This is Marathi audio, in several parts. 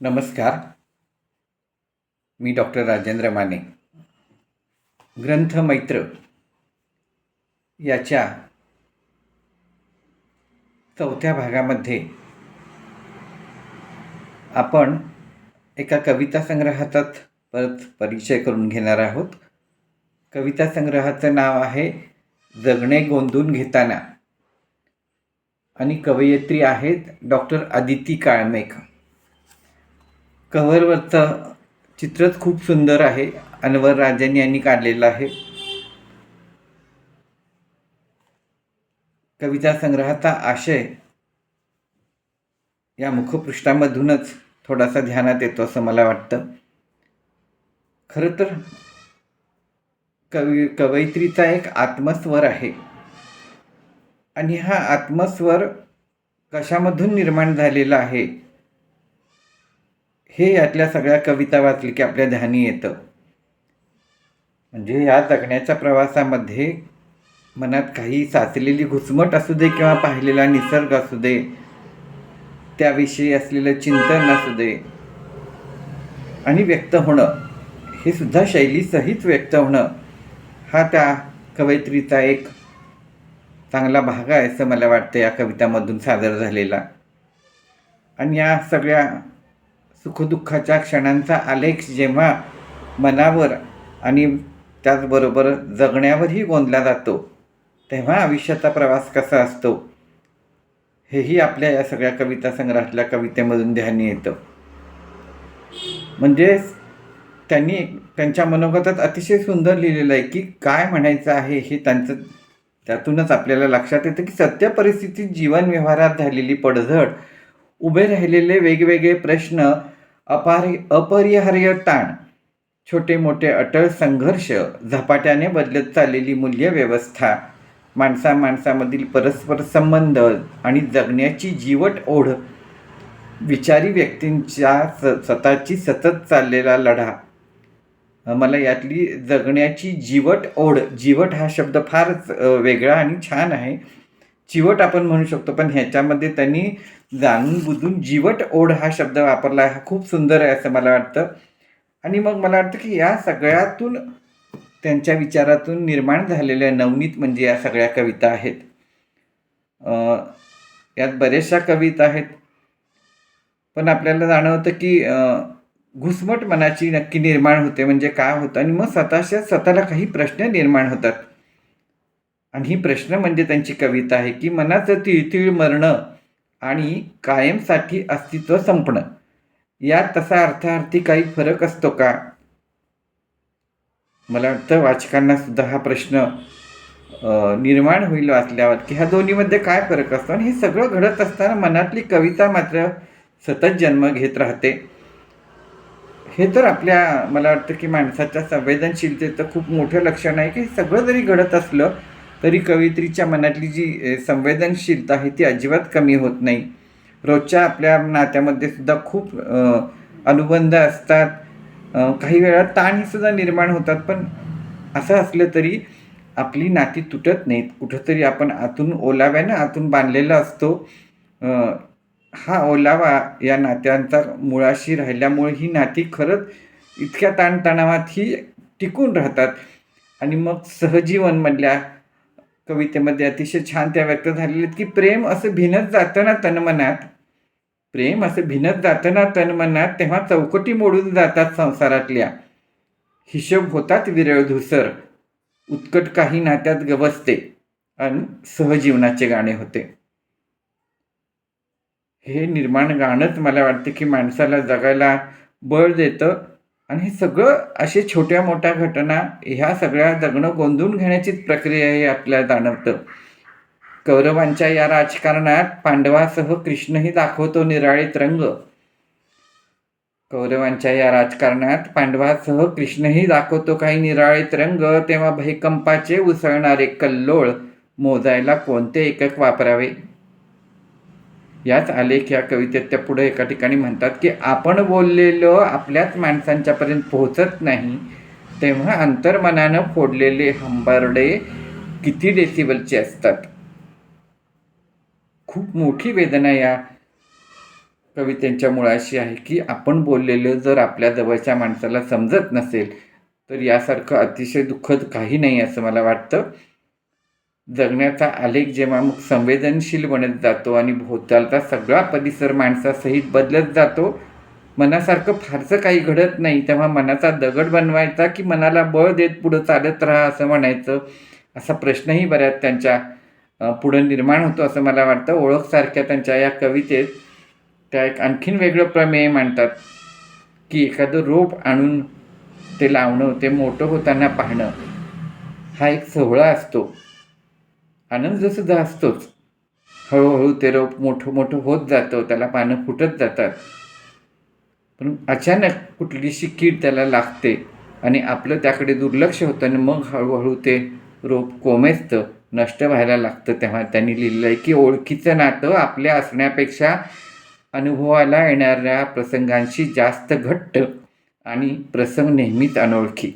नमस्कार. मी डॉक्टर राजेंद्र माने. ग्रंथमैत्र याच्या चौथ्या भागामध्ये आपण एका कविता संग्रहाचाच परत परिचय करून घेणार आहोत. कविता संग्रहाचं नाव आहे जगणे गोंधून घेताना. आणि कवयित्री आहेत डॉक्टर आदिती काळमेकर कव्हरवरचं चित्रच खूप सुंदर आहे. अनवर राजन यांनी काढलेलं आहे. कविता संग्रहाचा आशय या मुखपृष्ठामधूनच थोडासा ध्यानात येतो असं मला वाटतं. खरं तर कवी कवयित्रीचा एक आत्मस्वर आहे. आणि हा आत्मस्वर कशामधून निर्माण झालेला आहे? हे यातल्या सगळ्या कविता वाचली की आपल्या ध्यानी येतं. म्हणजे या जगण्याच्या प्रवासामध्ये मनात काही साचलेली घुसमट असू दे किंवा पाहिलेला निसर्ग असू दे त्याविषयी असलेलं चिंतन असू दे आणि व्यक्त होणं हे सुद्धा शैलीसहित व्यक्त होणं हा त्या कवयित्रीचा एक चांगला भाग आहे असं मला वाटतं या कवितामधून सादर झालेला. आणि या सगळ्या सुखदुःखाच्या क्षणांचा आलेख जेव्हा मनावर आणि त्याचबरोबर जगण्यावरही गोंधला जातो तेव्हा आयुष्याचा प्रवास कसा असतो? हेही आपल्या या सगळ्या कविता संग्रहातल्या कवितेमधून ध्यानी येतं. म्हणजे त्यांनी त्यांच्या मनोगतात अतिशय सुंदर लिहिलेलं आहे की काय म्हणायचं आहे हे त्यांचं त्यातूनच आपल्याला लक्षात येतं की सत्य परिस्थितीत जीवन व्यवहारात झालेली पडझड उभे राहिलेले वेगवेगळे प्रश्न अपारि अपरिहार्य ताण छोटे मोठे अटळ संघर्ष झपाट्याने बदलत चाललेली मूल्यव्यवस्था माणसा माणसामधील परस्पर संबंध आणि जगण्याची जीवट ओढ विचारी व्यक्तींच्या स स्वतःची सतत चाललेला लढा. मला यातली जगण्याची जीवट ओढ जीवट हा शब्द फारच वेगळा आणि छान आहे. चिवट आपण म्हणू शकतो पण ह्याच्यामध्ये त्यांनी जाणून बुजून जीवट ओढ हा शब्द वापरला आहे हा खूप सुंदर आहे असं मला वाटतं. आणि मग मला वाटतं की या सगळ्यातून त्यांच्या विचारातून निर्माण झालेल्या नवनीत म्हणजे या सगळ्या कविता आहेत. यात बऱ्याचशा कविता आहेत. पण आपल्याला जाणवतं की घुसमट मनाची नक्की निर्माण होते म्हणजे काय होतं आणि मग स्वतःच्या स्वतःला काही प्रश्न निर्माण होतात. आणि ही प्रश्न म्हणजे त्यांची कविता आहे की मनाचं तिळतिळ मरणं आणि कायमसाठी अस्तित्व संपणं. यात तसा अर्थार्थी काही फरक असतो का? मला वाटतं वाचकांना सुद्धा हा प्रश्न निर्माण होईल वाचल्यावर की ह्या दोन्हीमध्ये काय फरक असतो? आणि हे सगळं घडत असताना मनातली कविता मात्र सतत जन्म घेत राहते. हे तर आपल्या मला वाटतं की माणसाच्या संवेदनशीलतेचं खूप मोठं लक्षण आहे की सगळं जरी घडत असलं तरी कवयित्रीच्या मनातली जी संवेदनशीलता आहे ती अजिबात कमी होत नाही. रोजच्या आपल्या नात्यामध्ये सुद्धा खूप अनुबंध असतात. काही वेळा ताणही सुद्धा निर्माण होतात पण असं असलं तरी आपली नाती तुटत नाहीत. कुठंतरी आपण आतून ओलाव्यानं आतून बांधलेला असतो. हा ओलावा या नात्यांचा मुळाशी राहिल्यामुळे ही नाती खरंच इतक्या ताणतणावात ही टिकून राहतात. आणि मग सहजीवनमधल्या कवितेमध्ये अतिशय छान त्या व्यक्त झालेल्या आहेत की प्रेम असं भिनत जातं ना तनमनात प्रेम असं भिनत जातं ना तनमनात तेव्हा चौकटी मोडून जातात संसारातल्या. हिशोब होतात विरळ धुसर उत्कट काही नात्यात गवसते आणि सहजीवनाचे गाणे होते. हे निर्माण गाणंच मला वाटतं की माणसाला जगायला बळ देतं. आणि हे सगळं असे छोट्या मोठ्या घटना ह्या सगळ्या जगणं गोंधून घेण्याचीच प्रक्रिया हे आपल्याला जाणवतं. कौरवांच्या या राजकारणात पांडवासह कृष्णही दाखवतो निराळीत रंग. कौरवांच्या या राजकारणात पांडवासह कृष्णही दाखवतो काही निराळीत रंग तेव्हा भयकंपाचे उसळणारे कल्लोळ मोजायला कोणते एकक वापरावे? याच आलेख या कवितेत त्या पुढे एका ठिकाणी म्हणतात की आपण बोललेलो आपल्याच माणसांच्यापर्यंत पोहोचत नाही तेव्हा अंतर्मनानं फोडलेले हंबरडे किती डेसिबलचे असतात? खूप मोठी वेदना या कवितेच्या मुळाशी आहे की आपण बोललेलं जर आपल्या जवळच्या माणसाला समजत नसेल तर यासारखं अतिशय दुःखद काही नाही असं मला वाटतं. जगण्याचा आलेख जेव्हा मग संवेदनशील बनत जातो आणि भोवतालचा सगळा परिसर माणसासहित बदलत जातो मनासारखं फारसं काही घडत नाही. तेव्हा मनाचा दगड बनवायचा की मनाला बळ देत पुढं चालत राहा असं म्हणायचं असा प्रश्नही बऱ्याच त्यांच्या पुढं निर्माण होतो असं मला वाटतं. ओळखसारख्या त्यांच्या या कवितेत त्या एक आणखीन वेगळं प्रमेय मांडतात की एखादं रोप आणून ते लावणं ते मोठं होताना पाहणं हा एक सोहळा असतो. आनंद सुद्धा असतोच हळूहळू ते रोप मोठं मोठं होत जातं त्याला पानं फुटत जातात. पण अचानक कुठलीशी कीड त्याला लागते आणि आपलं त्याकडे दुर्लक्ष होतं आणि मग हळूहळू ते रोप कोमेजतं नष्ट व्हायला लागतं. तेव्हा त्यांनी लिहिलं आहे की ओळखीचं नातं आपल्या असण्यापेक्षा अनुभवाला येणाऱ्या प्रसंगांशी जास्त घट्ट आणि प्रसंग नेहमीच अनोळखी.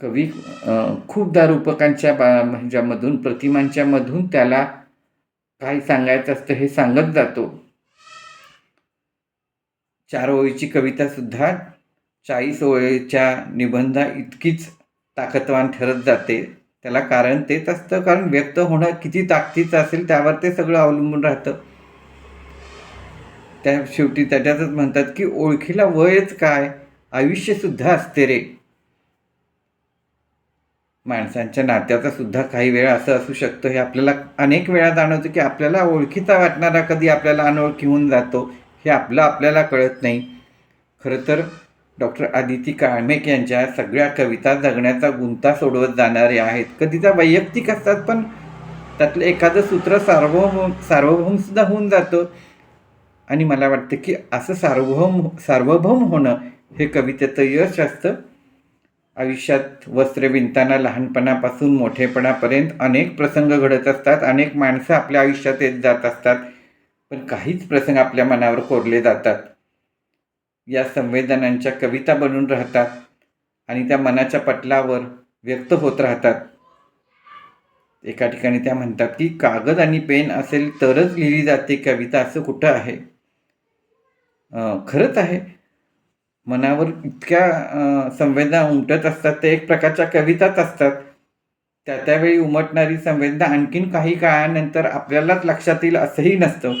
कवी खूपदा रूपकांच्या बा ह्याच्यामधून प्रतिमांच्या मधून त्याला काय सांगायचं असतं हे सांगत जातो. चार ओळीची कविता सुद्धा चाळीस ओळीच्या निबंधा इतकीच ताकदवान ठरत जाते. त्याला कारण तेच असतं कारण व्यक्त होणं किती ताकदीचं असेल त्यावर ते सगळं अवलंबून राहतं. त्या शेवटी त्याच्यातच म्हणतात की ओळखीला वयच काय? आयुष्यसुद्धा असते रे. माणसांच्या नात्याचा सुद्धा काही वेळा असं असू शकतं. हे आपल्याला अनेक वेळा जाणवतं की आपल्याला ओळखीचा वाटणारा कधी आपल्याला अनोळखी होऊन जातो हे आपलं आपल्याला कळत नाही. खरं तर डॉक्टर आदिती काळमेक यांच्या सगळ्या कविता जगण्याचा गुंता सोडवत जाणारे आहेत. कधी त्या वैयक्तिक असतात पण त्यातलं एखादं सूत्र सार्वभौम सार्वभौमसुद्धा होऊन जातं. आणि मला वाटतं की असं सार्वभौम सार्वभौम होणं हे कवितेचं यश असतं. आयुष्यात वस्त्र विणताना लहानपणापासून मोठेपणापर्यंत अनेक प्रसंग घडत असतात अनेक माणसं आपल्या आयुष्यात येत जात असतात पण काहीच प्रसंग आपल्या मनावर कोरले जातात. या संवेदनांच्या कविता बनून राहतात आणि त्या मनाच्या पटलावर व्यक्त होत राहतात. एका ठिकाणी त्या म्हणतात की कागद आणि पेन असेल तरच लिहिली जाते कविता असं कुठं आहे? खरंच आहे. मनावर इतक्या संवेदना उमटत असतात ते एक प्रकारच्या कविताच असतात. त्या त्यावेळी उमटणारी संवेदना आणखीन काही काळानंतर आपल्यालाच लक्षात येईल असंही नसतं.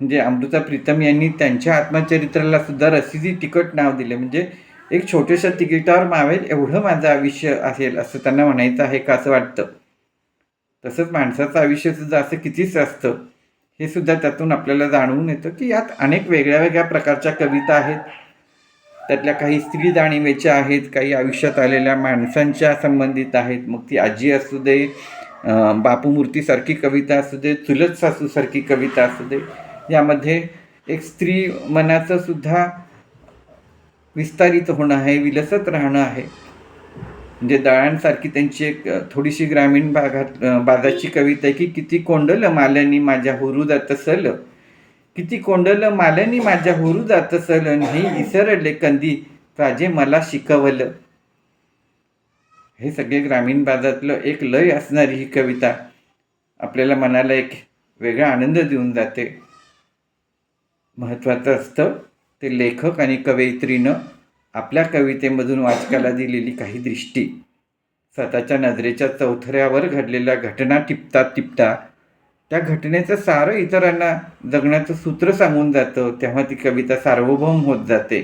म्हणजे अमृता प्रीतम यांनी त्यांच्या आत्मचरित्राला सुद्धा रसिदी तिकट नाव दिले. म्हणजे एक छोट्याशा तिकिटावर मावेल एवढं माझं आयुष्य असेल असं त्यांना म्हणायचं आहे का असं वाटतं. तसंच माणसाचं आयुष्यसुद्धा असं कितीच असतं. हे सुद्धा त्यातून आपल्याला जाणवून येतं की यात अनेक वेगळ्या वेगळ्या प्रकारच्या कविता आहेत. त्यातल्या काही स्त्री जाणीवेच्या आहेत काही आयुष्यात आलेल्या माणसांच्या संबंधित आहेत. मग ती आजी असू दे बापू बापूमूर्तीसारखी कविता असू दे चुलत सासूसारखी कविता असू दे यामध्ये एक स्त्री मनाचं सुद्धा विस्तारित होणं आहे विलसत राहणं आहे. म्हणजे दळांसारखी त्यांची एक थोडीशी ग्रामीण भागात अ, बाजाची कविता आहे की किती कोंडल माल्यानी माझ्या हुरू जात सल. किती कोंडल माल्यानी माझ्या हुरू जात सल हे इसरले कंदी राजे मला शिकवलं. हे सगळे ग्रामीण भागातलं एक लय असणारी ही कविता. आपल्याला मनाला एक वेगळा आनंद देऊन जाते. महत्त्वाचं असतं ते लेखक आणि कवयित्रीनं आपल्या कवितेमधून वाचकाला दिलेली काही दृष्टी. स्वतःच्या नजरेच्या चौथऱ्यावर घडलेल्या घटना टिपता टिपता त्या घटनेचं सारं इतरांना जगण्याचं सूत्र सांगून जातं तेव्हा ती कविता सार्वभौम होत जाते.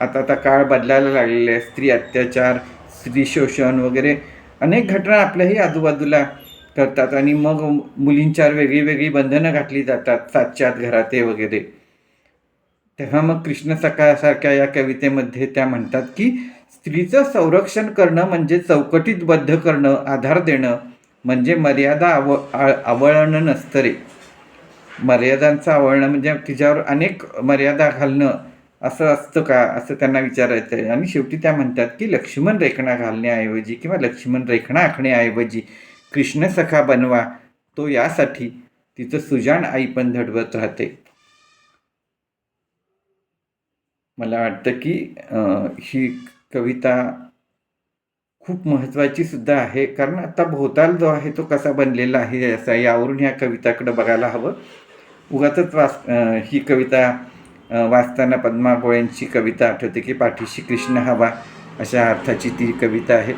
आता आता काळ बदलायला लागलेला आहे स्त्री अत्याचार स्त्री शोषण वगैरे अनेक घटना आपल्याही आजूबाजूला करतात आणि मग मुलींच्यावर वेगळी वेगळी बंधनं घातली जातात सातच्या आत घराते वगैरे. तेव्हा मग कृष्ण सकाळसारख्या या कवितेमध्ये त्या म्हणतात की स्त्रीचं संरक्षण करणं म्हणजे चौकटीत बद्ध करणं आधार देणं म्हणजे मर्यादा आव आवळणं नसतं रे. मर्यादांचं आवळणं म्हणजे तिच्यावर अनेक मर्यादा घालणं असं असतं का? असं त्यांना विचारायचं आहे. आणि शेवटी त्या म्हणतात की लक्ष्मण रेखणा घालण्याऐवजी किंवा लक्ष्मण रेखणा आखण्याऐवजी कृष्ण सखा बनवा तो यासाठी तिचं सुजाण आई पण धडवत राहते. मला वाटतं की ही कविता खूप महत्त्वाची सुद्धा आहे. कारण आता भोवताल जो आहे तो कसा बनलेला आहे असा यावरून ह्या कविताकडं बघायला हवं. उगाचच वाच ही कविता वाचताना पद्मा गोळ्यांची कविता आठवते की पाठीशी कृष्ण हवा अशा अर्थाची ती कविता आहे.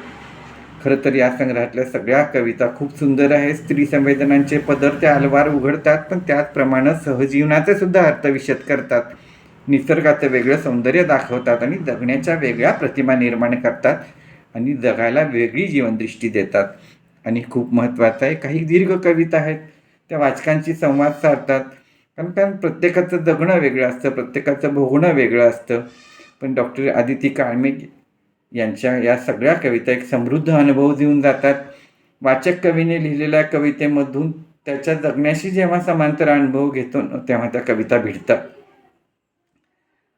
खरं तर या संग्रहातल्या सगळ्या कविता खूप सुंदर आहेत. स्त्री संवेदनांचे पदर ते अलवार उघडतात पण त्याचप्रमाणे सहजीवनाचे सुद्धा अर्थविशद करतात. निसर्गाचं वेगळं सौंदर्य दाखवतात आणि जगण्याच्या वेगळ्या प्रतिमा निर्माण करतात आणि जगायला वेगळी जीवनदृष्टी देतात. आणि खूप महत्त्वाचं आहे काही दीर्घ कविता आहेत त्या वाचकांशी संवाद साधतात. कारण कारण प्रत्येकाचं जगणं वेगळं असतं प्रत्येकाचं भोगणं वेगळं असतं. पण डॉक्टर आदिती काळमे यांच्या या सगळ्या कविता एक समृद्ध अनुभव देऊन जातात. वाचक कवीने लिहिलेल्या कवितेमधून त्याच्या जगण्याशी जेव्हा समांतर अनुभव घेतो तेव्हा त्या कविता भिडतात.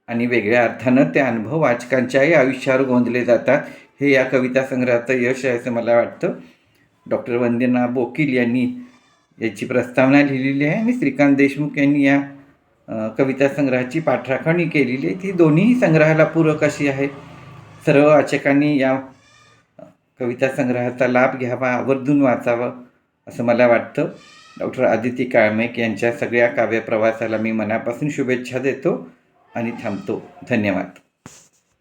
आणि वेगळ्या अर्थानं ते अनुभव वाचकांच्याही आयुष्यावर गोंधले जातात. हे या कविता संग्रहाचं यश आहे असं मला वाटतं. डॉक्टर वंदना बोकील यांनी याची प्रस्तावना लिहिलेली आहे आणि श्रीकांत देशमुख यांनी या कविता संग्रहाची पाठराखणी केलेली आहे. ती दोन्ही संग्रहाला पूरक अशी आहे. सर्व वाचकांनी या कविता संग्रहाचा लाभ घ्यावा आवर्जून वाचावं असं मला वाटतं. डॉक्टर आदिती काळमेक यांच्या सगळ्या काव्यप्रवासाला मी मनापासून शुभेच्छा देतो. आणि थांबतो. धन्यवाद.